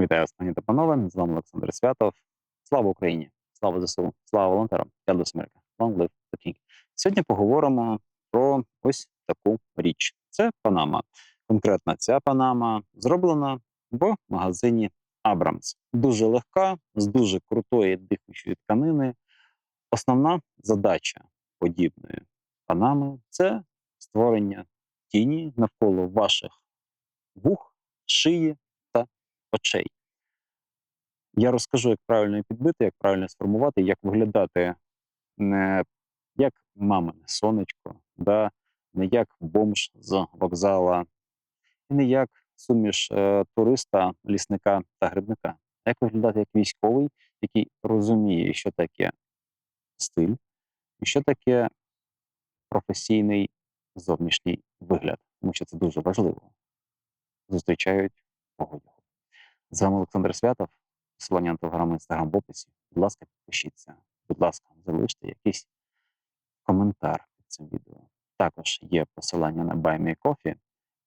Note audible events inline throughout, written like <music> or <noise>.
Вітаю вас, та панове. З вами Олександр Святов. Слава Україні! Слава ЗСУ! Слава волонтерам! Я до Америка! Long live the King! Сьогодні поговоримо про ось таку річ. Це Панама. Конкретно ця Панама зроблена в магазині Абрамс. Дуже легка, з дуже крутої дихучої тканини. Основна задача подібної Панами це створення тіні навколо ваших вух, шиї очей. Я розкажу, як правильно підбити, як правильно сформувати, як виглядати не як мамине сонечко, да? не як бомж з вокзала, і не як суміш е, туриста, лісника та грибника, як виглядати як військовий, який розуміє, що таке стиль, і що таке професійний зовнішній вигляд, тому що це дуже важливо. Зустрічають погодягу. З вами Олександр Святов, посилання на телеграм інстаграм в описі. Будь ласка, підпишіться. Будь ласка, залиште якийсь коментар під цим відео. Також є посилання на Buy Me Coffee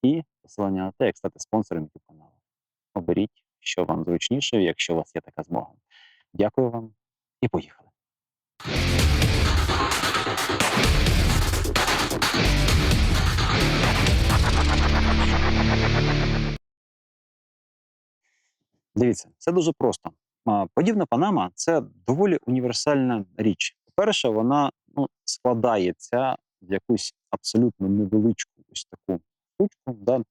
і посилання на те, як стати спонсором YouTube каналу. Оберіть, що вам зручніше, якщо у вас є така змога. Дякую вам і поїхали. Дивіться, це дуже просто. Подібна Панама це доволі універсальна річ. По-перше, вона ну, складається в якусь абсолютно невеличку ось таку штучку. Да?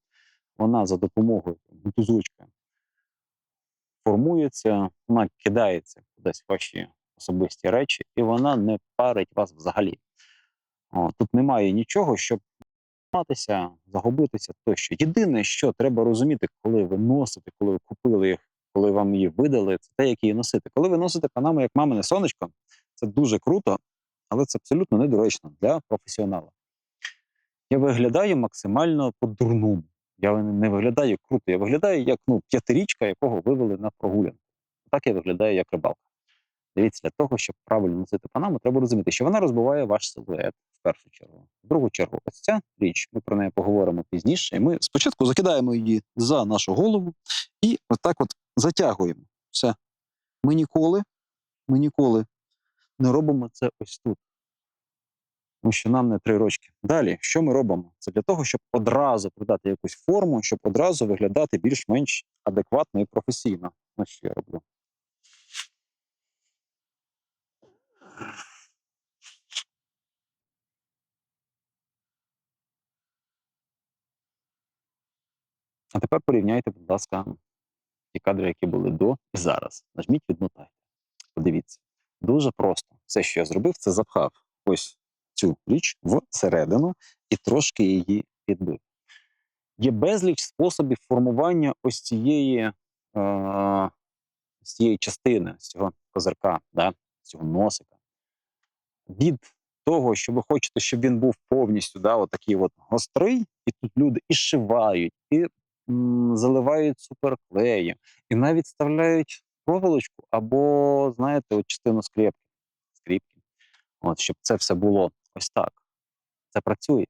Вона за допомогою мотузочка формується, вона кидається кудись в ваші особисті речі, і вона не парить вас взагалі. О, тут немає нічого, щоб матися, загубитися тощо. Єдине, що треба розуміти, коли ви носите, коли ви купили їх, коли вам її видали, це те, як її носити. Коли ви носите панаму як мамине сонечко, це дуже круто, але це абсолютно недоречно для професіонала. Я виглядаю максимально по-дурному. Я не виглядаю круто, я виглядаю як ну, п'ятирічка, якого вивели на прогулянку. Так я виглядаю як рибалка. Дивіться, для того, щоб правильно носити панаму, треба розуміти, що вона розбиває ваш силует в першу чергу. В другу чергу, ось ця річ, ми про неї поговоримо пізніше. І ми спочатку закидаємо її за нашу голову і отак от затягуємо. Все. Ми ніколи, ми ніколи не робимо це ось тут. Тому що нам не три рочки. Далі, що ми робимо? Це для того, щоб одразу придати якусь форму, щоб одразу виглядати більш-менш адекватно і професійно. Ось що я роблю. А тепер порівняйте, будь ласка, ті кадри, які були до і зараз. Нажміть відмотайте. Подивіться. Дуже просто. Все, що я зробив, це запхав ось цю річ всередину і трошки її підбив. Є безліч способів формування ось цієї, е, цієї частини, з цього козирка, да, цього носика. Від того, що ви хочете, щоб він був повністю да, отакий от гострий, і тут люди і шивають, і заливають суперклеєм, і навіть вставляють проволочку або, знаєте, от частину скріпки, скріпки. От, щоб це все було ось так. Це працює.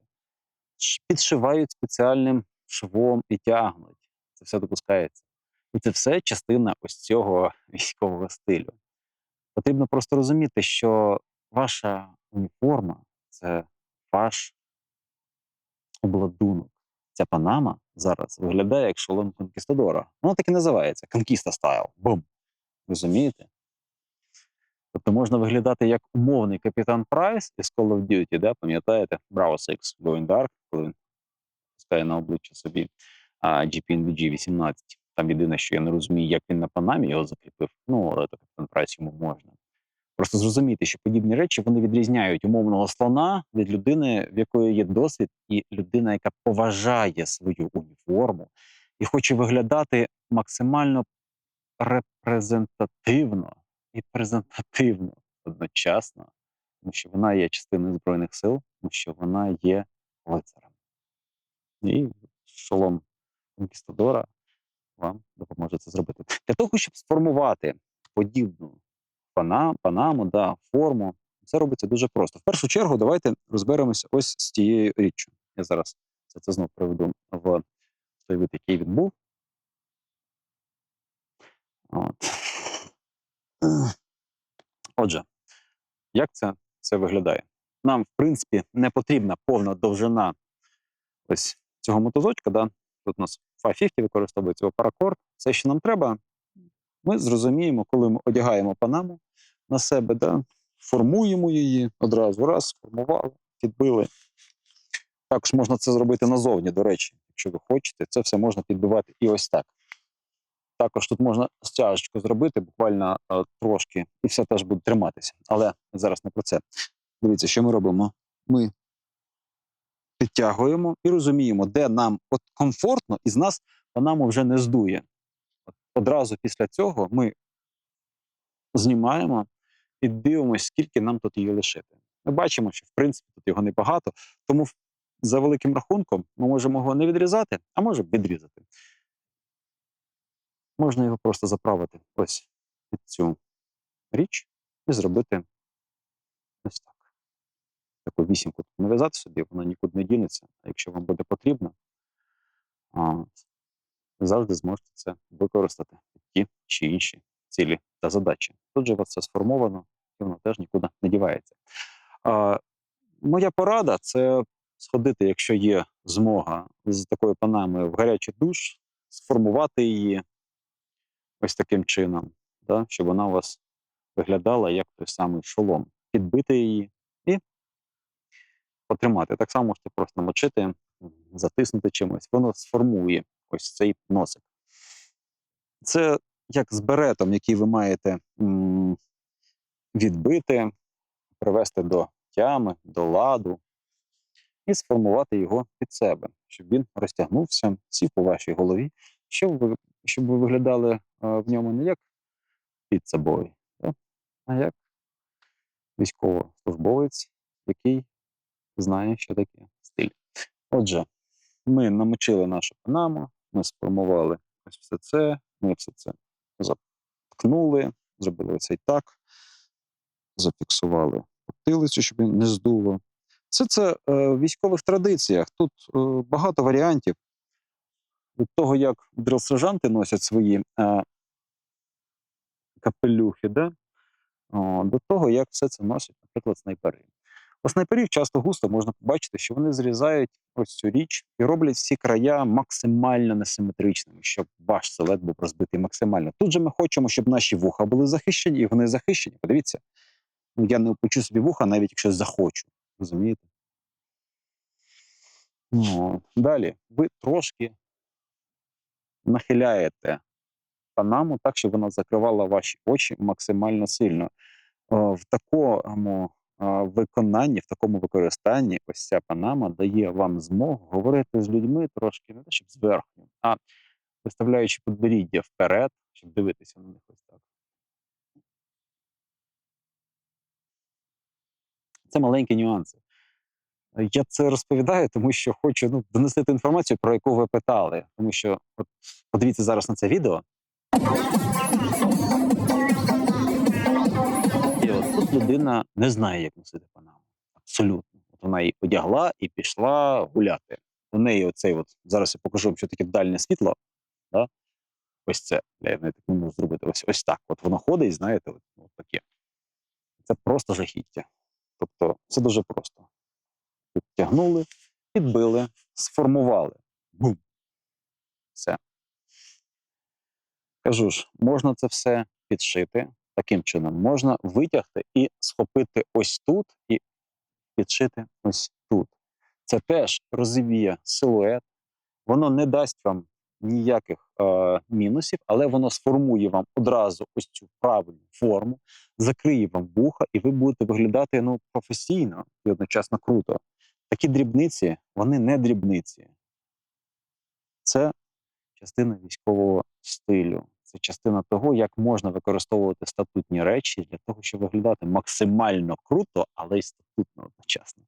Підшивають спеціальним швом і тягнуть. Це все допускається. І це все частина ось цього <laughs> військового стилю. Потрібно просто розуміти, що ваша уніформа це ваш обладунок. Ця панама зараз виглядає як шолом конкістадора. Воно так і називається конкіста стайл. Бум! Розумієте? Тобто можна виглядати як умовний капітан Прайс із Call of Duty, да? пам'ятаєте? Bravo 6 Going Dark, коли він пускає на обличчя собі GPNVG 18. Там єдине, що я не розумію, як він на панамі його закріпив. Ну, але капітан Прайс йому можна. Просто зрозуміти, що подібні речі вони відрізняють умовного слона від людини, в якої є досвід, і людина, яка поважає свою уніформу і хоче виглядати максимально репрезентативно і презентативно одночасно, тому що вона є частиною Збройних сил, тому що вона є лицарем. І шолом Конкістадора вам допоможе це зробити. Для того, щоб сформувати подібну пана, панаму, да, форму, це робиться дуже просто. В першу чергу, давайте розберемося ось з тією річчю. Я зараз це, це знов приведу в той вид, який він був. От. Отже, як це, це виглядає? Нам, в принципі, не потрібна повна довжина ось цього мотузочка. Да? Тут у нас 550 використовується паракорд. Все, що нам треба, ми зрозуміємо, коли ми одягаємо панаму на себе, да? формуємо її одразу раз, сформували, підбили. Також можна це зробити назовні, до речі, якщо ви хочете, це все можна підбивати і ось так. Також тут можна стяжечку зробити, буквально е, трошки, і все теж буде триматися. Але зараз не про це. Дивіться, що ми робимо. Ми підтягуємо і розуміємо, де нам от комфортно, і з нас панаму вже не здує. Одразу після цього ми знімаємо і дивимося, скільки нам тут її лишити. Ми бачимо, що в принципі тут його небагато, тому за великим рахунком ми можемо його не відрізати, а можемо відрізати. Можна його просто заправити ось цю річ і зробити ось так. Таку вісімку нав'язати собі, вона нікуди не дінеться. А якщо вам буде потрібно, завжди зможете це використати ті чи інші цілі та задачі. Тут же у вас це сформовано, і воно теж нікуди не дівається. А, моя порада це сходити, якщо є змога з такою панамою в гарячий душ, сформувати її ось таким чином, да, щоб вона у вас виглядала як той самий шолом. Підбити її і потримати. Так само можете просто намочити, затиснути чимось. Воно сформує ось цей носик. Це як з беретом, який ви маєте відбити, привести до тями, до ладу і сформувати його під себе, щоб він розтягнувся, сів по вашій голові, щоб ви, щоб ви виглядали е, в ньому не як під собою, а як військовослужбовець, який знає, що таке стиль. Отже, ми намочили нашу панаму, ми сформували ось все це, ми все це заткнули, зробили оцей так, зафіксували потилицю, щоб він не здуло. Все це е, в військових традиціях. Тут е, багато варіантів від того, як дрил-сержанти носять свої е, капелюхи, да? О, до того, як все це носять, наприклад, снайпери. У снайперів часто густо можна побачити, що вони зрізають ось цю річ і роблять всі края максимально несиметричними, щоб ваш силет був розбитий максимально. Тут же ми хочемо, щоб наші вуха були захищені, і вони захищені. Подивіться, ну, я не опечу собі вуха, навіть якщо захочу. Розумієте? Ну. Далі ви трошки нахиляєте панаму так, щоб вона закривала ваші очі максимально сильно. Е, В такому виконанні, в такому використанні, ось ця панама дає вам змогу говорити з людьми трошки не те, щоб зверху, а виставляючи підборіддя вперед, щоб дивитися на них ось так. Це маленькі нюанси. Я це розповідаю, тому що хочу ну, донести ту інформацію, про яку ви питали. Тому що от, подивіться зараз на це відео. Людина не знає, як носити панаму. Абсолютно. От вона її одягла і пішла гуляти. У неї оцей от зараз я покажу вам, що таке дальне світло. Да? Ось це. Я навіть так можу зробити. Ось, ось так. От воно ходить, знаєте, от, от таке. Це просто жахіття. Тобто, це дуже просто. Підтягнули, підбили, сформували. Бум. Все. Кажу ж, можна це все підшити таким чином. Можна витягти і схопити ось тут і підшити ось тут. Це теж розвіє силует, воно не дасть вам ніяких е, мінусів, але воно сформує вам одразу ось цю правильну форму, закриє вам вуха, і ви будете виглядати ну, професійно і одночасно круто. Такі дрібниці, вони не дрібниці. Це частина військового стилю. Це частина того, як можна використовувати статутні речі для того, щоб виглядати максимально круто, але й статутно одночасно.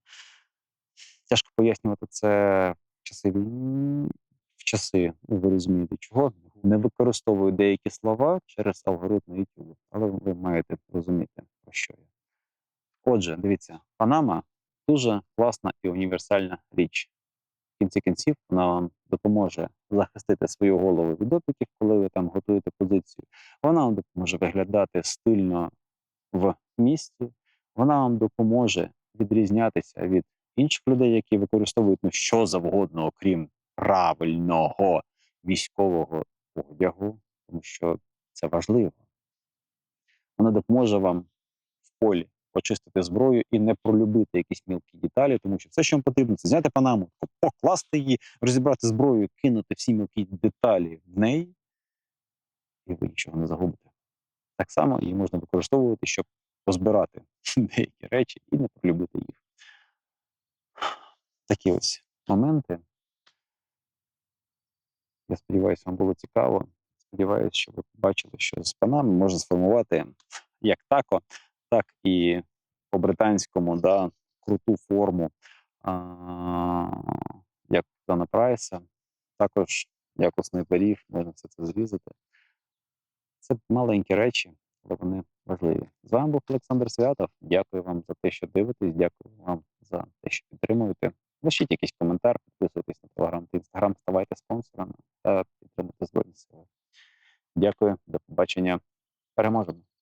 Тяжко пояснювати це в часи війни, в часи, ну, ви розумієте, чого не використовую деякі слова через алгоритм YouTube, але ви маєте розуміти, про що я. Отже, дивіться, Панама дуже класна і універсальна річ. В кінці кінців вона вам допоможе захистити свою голову від опіків, коли ви там готуєте позицію. Вона вам допоможе виглядати стильно в місті. Вона вам допоможе відрізнятися від інших людей, які використовують ну, що завгодно, окрім правильного військового одягу, тому що це важливо. Вона допоможе вам в полі почистити зброю і не пролюбити якісь мілкі деталі, тому що все, що вам потрібно, це зняти панаму, покласти її, розібрати зброю, кинути всі мілкі деталі в неї, і ви нічого не загубите. Так само її можна використовувати, щоб позбирати <laughs> деякі речі і не пролюбити їх. Такі ось моменти. Я сподіваюся, вам було цікаво. Сподіваюся, що ви побачили, що з панами можна сформувати як тако, так і по-британському да, круту форму, а, як Дана Прайса. Також як у можна все це зрізати. Це маленькі речі, але вони важливі. З вами був Олександр Святов. Дякую вам за те, що дивитесь. Дякую вам за те, що підтримуєте. Лишіть якийсь коментар, підписуйтесь на телеграм та інстаграм, ставайте спонсорами та підтримуйте Збройні Сили. Дякую, до побачення. Переможемо!